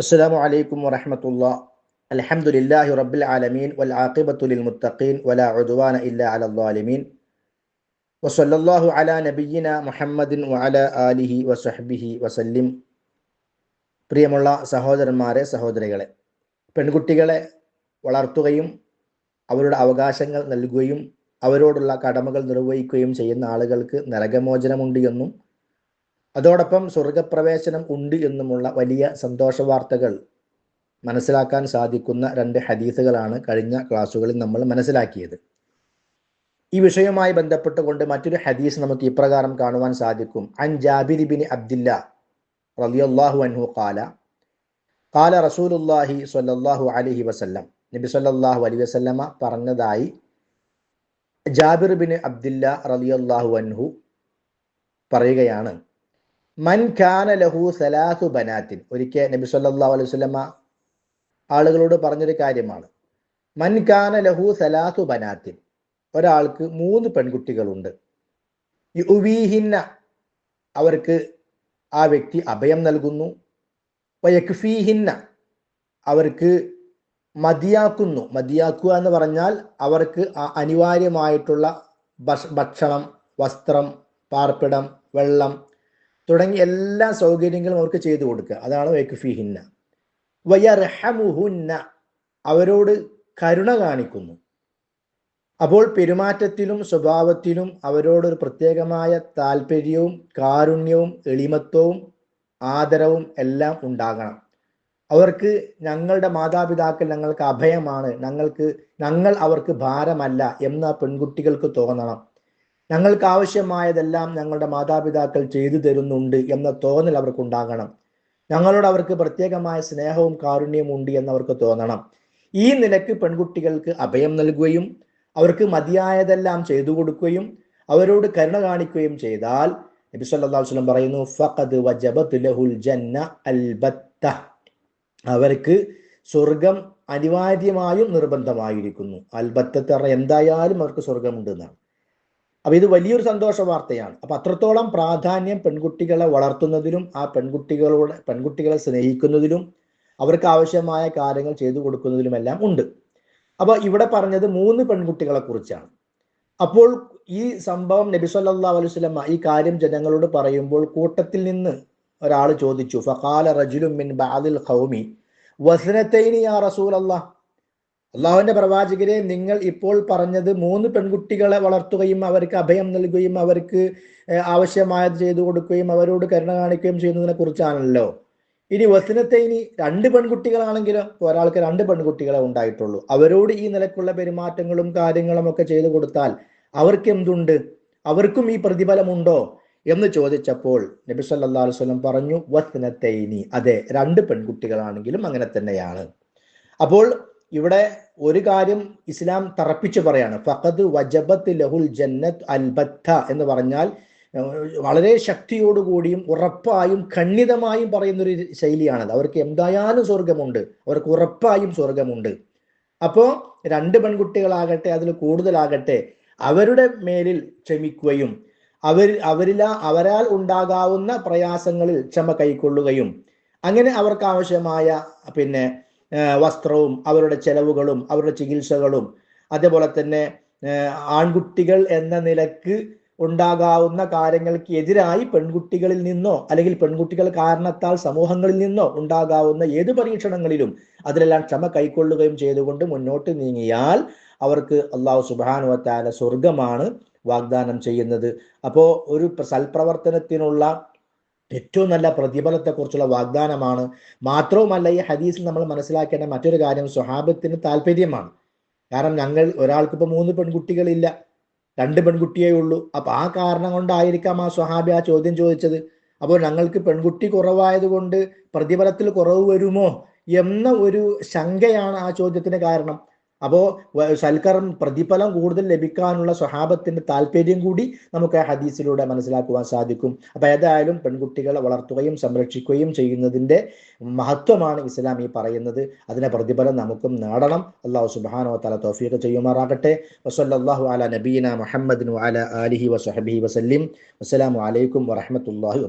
അസ്സാം അലൈക്കും വറഹമത്തുള്ള. അലഹമുല്ലാഹി റബ്ബിൽ ആലമീൻ. വൽ ആഖിബത്തുലിൽ മുത്തഖീൻ. വല ഉദ്വാന ഇല്ല അലല്ലാലിമീൻ വസല്ലാഹു അല നബിയിന മുഹമ്മദിൻ വഅല ആലിഹി വസഹബിഹി വസല്ലിം. പ്രിയമുള്ള സഹോദരന്മാരെ സഹോദരികളെ പെൺകുട്ടികളെ വളർത്തുകയും അവരുടെ അവകാശങ്ങൾ നൽകുകയും അവരോടുള്ള കടമകൾ നിർവഹിക്കുകയും ചെയ്യുന്ന ആളുകൾക്ക് നരകമോചനമുണ്ട് എന്നും അതോടൊപ്പം സ്വർഗപ്രവേശനം ഉണ്ട് എന്നുമുള്ള വലിയ സന്തോഷ വാർത്തകൾ മനസ്സിലാക്കാൻ സാധിക്കുന്ന രണ്ട് ഹദീസുകളാണ് കഴിഞ്ഞ ക്ലാസ്സുകളിൽ നമ്മൾ മനസ്സിലാക്കിയത്. ഈ വിഷയവുമായി ബന്ധപ്പെട്ടുകൊണ്ട് മറ്റൊരു ഹദീസ് നമുക്ക് ഇപ്രകാരം കാണുവാൻ സാധിക്കും. അൻ ജാബിർ ബിൻ അബ്ദില്ല റളിയല്ലാഹു അൻഹു ഖാല ഖാല റസൂലുള്ളാഹി സ്വല്ലല്ലാഹു അലൈഹി വസല്ലം. നബി സല്ലാഹു അലൈഹി വസല്ലമ പറഞ്ഞതായി ജാബിർ ബിൻ അബ്ദില്ല റളിയല്ലാഹു അൻഹു പറയുകയാണ്. മൻ ഖാന ലഹു സലാഹു ബനാത്തിൻ. ഒരിക്കൽ നബി സല്ലാ അലൈഹി വസല്ലമ ആളുകളോട് പറഞ്ഞൊരു കാര്യമാണ്. മൻ ഖാന ലഹു സലാഹു ബനാത്തിൻ. ഒരാൾക്ക് മൂന്ന് പെൺകുട്ടികളുണ്ട്. യുവീഹിന്ന അവർക്ക് ആ വ്യക്തി അഭയം നൽകുന്നു. വയക്ഫീഹിന്ന അവർക്ക് മതിയാക്കുന്നു. മതിയാക്കുക എന്ന് പറഞ്ഞാൽ അവർക്ക് അനിവാര്യമായിട്ടുള്ള ഭക്ഷണം വസ്ത്രം പാർപ്പിടം വെള്ളം തുടങ്ങി എല്ലാ സൗകര്യങ്ങളും അവർക്ക് ചെയ്തു കൊടുക്കുക. അതാണ് വൈക്കുഫി ഹിന്ന വയർഹമുഹുന്ന. അവരോട് കരുണ കാണിക്കുന്നു. അപ്പോൾ പെരുമാറ്റത്തിലും സ്വഭാവത്തിലും അവരോടൊരു പ്രത്യേകമായ താല്പര്യവും കാരുണ്യവും എളിമത്വവും ആദരവും എല്ലാം ഉണ്ടാകണം. അവർക്ക് ഞങ്ങളുടെ മാതാപിതാക്കൾ ഞങ്ങൾക്ക് അഭയമാണ്. ഞങ്ങൾക്ക് ഞങ്ങൾ അവർക്ക് ഭാരമല്ല എന്ന് പെൺകുട്ടികൾക്ക് തോന്നണം. ഞങ്ങൾക്ക് ആവശ്യമായതെല്ലാം ഞങ്ങളുടെ മാതാപിതാക്കൾ ചെയ്തു തരുന്നുണ്ട് എന്ന തോന്നൽ അവർക്കുണ്ടാകണം ഞങ്ങളോട് അവർക്ക് പ്രത്യേകമായ സ്നേഹവും കാരുണ്യവും ഉണ്ട് എന്നവർക്ക് തോന്നണം. ഈ നിലയ്ക്ക് പെൺകുട്ടികൾക്ക് അഭയം നൽകുകയും അവർക്ക് മതിയായതെല്ലാം ചെയ്തു കൊടുക്കുകയും അവരോട് കരുണ കാണിക്കുകയും ചെയ്താൽ നബി സല്ലല്ലാഹു അലൈഹി പറയുന്നു ഫഖദ് വജബത് ലഹുൽ ജന്ന അൽബത്ത. അവർക്ക് സ്വർഗം അനിവാര്യമായും നിർബന്ധമായിരിക്കുന്നു. അൽബത്തത്തെ എന്തായാലും അവർക്ക് സ്വർഗമുണ്ട് എന്നാണ്. അപ്പൊ ഇത് വലിയൊരു സന്തോഷ വാർത്തയാണ്. അപ്പൊ അത്രത്തോളം പ്രാധാന്യം പെൺകുട്ടികളെ വളർത്തുന്നതിലും ആ പെൺകുട്ടികളോട് പെൺകുട്ടികളെ സ്നേഹിക്കുന്നതിലും അവർക്ക് ആവശ്യമായ കാര്യങ്ങൾ ചെയ്തു കൊടുക്കുന്നതിലുമെല്ലാം ഉണ്ട്. അപ്പൊ ഇവിടെ പറഞ്ഞത് മൂന്ന് പെൺകുട്ടികളെ കുറിച്ചാണ്. അപ്പോൾ ഈ സംഭവം നബി സല്ലാ അലൈഹി വസല്ലം ഈ കാര്യം ജനങ്ങളോട് പറയുമ്പോൾ കൂട്ടത്തിൽ നിന്ന് ഒരാൾ ചോദിച്ചു ഫഖാല റജുലും മിൻ ബാദിൽ ഖൗമി വസ്നതൈനി യാ റസൂലല്ലാഹ്? അള്ളാഹുവിന്റെ പ്രവാചകരെ നിങ്ങൾ ഇപ്പോൾ പറഞ്ഞത് മൂന്ന് പെൺകുട്ടികളെ വളർത്തുകയും അവർക്ക് അഭയം നൽകുകയും അവർക്ക് ആവശ്യമായത് ചെയ്തു കൊടുക്കുകയും അവരോട് കരുണ കാണിക്കുകയും ചെയ്യുന്നതിനെ കുറിച്ചാണല്ലോ. ഇനി വസനത്തെ ഇനി രണ്ട് പെൺകുട്ടികളാണെങ്കിലും ഒരാൾക്ക് രണ്ട് പെൺകുട്ടികളെ ഉണ്ടായിട്ടുള്ളൂ. അവരോട് ഈ നിലക്കുള്ള പെരുമാറ്റങ്ങളും കാര്യങ്ങളും ഒക്കെ ചെയ്തു കൊടുത്താൽ അവർക്ക് എന്തുണ്ട്? അവർക്കും ഈ പ്രതിഫലമുണ്ടോ? എന്ന് ചോദിച്ചപ്പോൾ നബി സല്ലാ അലൈഹി സ്വലം പറഞ്ഞു ഇനി അതെ രണ്ട് പെൺകുട്ടികളാണെങ്കിലും അങ്ങനെ തന്നെയാണ്. അപ്പോൾ ഇവിടെ ഒരു കാര്യം ഇസ്ലാം തറപ്പിച്ചു പറയാണ്. ഫഖദ് വജബത്ത് ലഹുൽ ജന്നത്ത് അൽബത്ത എന്ന് പറഞ്ഞാൽ വളരെ ശക്തിയോടുകൂടിയും ഉറപ്പായും ഖണ്ഡിതമായും പറയുന്ന ഒരു ശൈലിയാണത്. അവർക്ക് എന്തായാലും സ്വർഗമുണ്ട് അവർക്ക് ഉറപ്പായും സ്വർഗമുണ്ട് അപ്പോ രണ്ട് പെൺകുട്ടികളാകട്ടെ അതിൽ കൂടുതലാകട്ടെ അവരുടെ മേലിൽ ക്ഷമിക്കുകയും അവർ അവരിലാ അവരാൽ ഉണ്ടാകാവുന്ന പ്രയാസങ്ങളിൽ ക്ഷമ കൈക്കൊള്ളുകയും അങ്ങനെ അവർക്ക് ആവശ്യമായ പിന്നെ വസ്ത്രവും അവരുടെ ചെലവുകളും അവരുടെ ചികിത്സകളും. അതേപോലെ തന്നെ ആൺകുട്ടികൾ എന്ന നിലയ്ക്ക് ഉണ്ടാകാവുന്ന കാര്യങ്ങൾക്ക് എതിരായി പെൺകുട്ടികളിൽ നിന്നോ അല്ലെങ്കിൽ പെൺകുട്ടികൾ കാരണത്താൽ സമൂഹങ്ങളിൽ നിന്നോ ഉണ്ടാകാവുന്ന ഏത് പരീക്ഷണങ്ങളിലും അതിലെല്ലാം ക്ഷമ കൈക്കൊള്ളുകയും ചെയ്തുകൊണ്ട് മുന്നോട്ട് നീങ്ങിയാൽ അവർക്ക് അള്ളാഹു സുബാനുവത്താല സ്വർഗമാണ് വാഗ്ദാനം ചെയ്യുന്നത്. അപ്പോൾ ഒരു സൽപ്രവർത്തനത്തിനുള്ള ഏറ്റവും നല്ല പ്രതിഫലത്തെക്കുറിച്ചുള്ള വാഗ്ദാനമാണ്. മാത്രവുമല്ല ഈ ഹദീസിൽ നമ്മൾ മനസ്സിലാക്കേണ്ട മറ്റൊരു കാര്യം സ്വഹാബത്തിന് താല്പര്യമാണ് കാരണം ഞങ്ങൾ ഒരാൾക്കിപ്പോൾ മൂന്ന് പെൺകുട്ടികളില്ല രണ്ട് പെൺകുട്ടിയേ ഉള്ളൂ. അപ്പം ആ കാരണം കൊണ്ടായിരിക്കാം ആ സ്വഹാബി ആ ചോദ്യം ചോദിച്ചത്. അപ്പോൾ ഞങ്ങൾക്ക് പെൺകുട്ടി കുറവായതുകൊണ്ട് പ്രതിഫലത്തിൽ കുറവ് വരുമോ എന്ന ഒരു ശങ്കയാണ് ആ ചോദ്യത്തിന് കാരണം. അപ്പോൾ സൽക്കരം പ്രതിഫലം കൂടുതൽ ലഭിക്കാനുള്ള സ്വഹാബത്തിന്റെ താല്പര്യം കൂടി നമുക്ക് ഹദീസിലൂടെ മനസ്സിലാക്കുവാൻ സാധിക്കും. അപ്പൊ ഏതായാലും പെൺകുട്ടികളെ വളർത്തുകയും സംരക്ഷിക്കുകയും ചെയ്യുന്നതിന്റെ മഹത്വമാണ് ഇസ്ലാം ഈ പറയുന്നത്. അതിനെ പ്രതിഫലം നമുക്കും നേടണം. അള്ളാഹു സുബാനോ തല തോഫീഖ് ചെയ്യുമാറാകട്ടെ. വസല്ലാഹു അല നബീന മുഹമ്മദിനു അല അലിഹി വസഹബി വസല്ലിം. വസ്സലാമു അലൈക്കും വറഹമത്തല്ലാഹി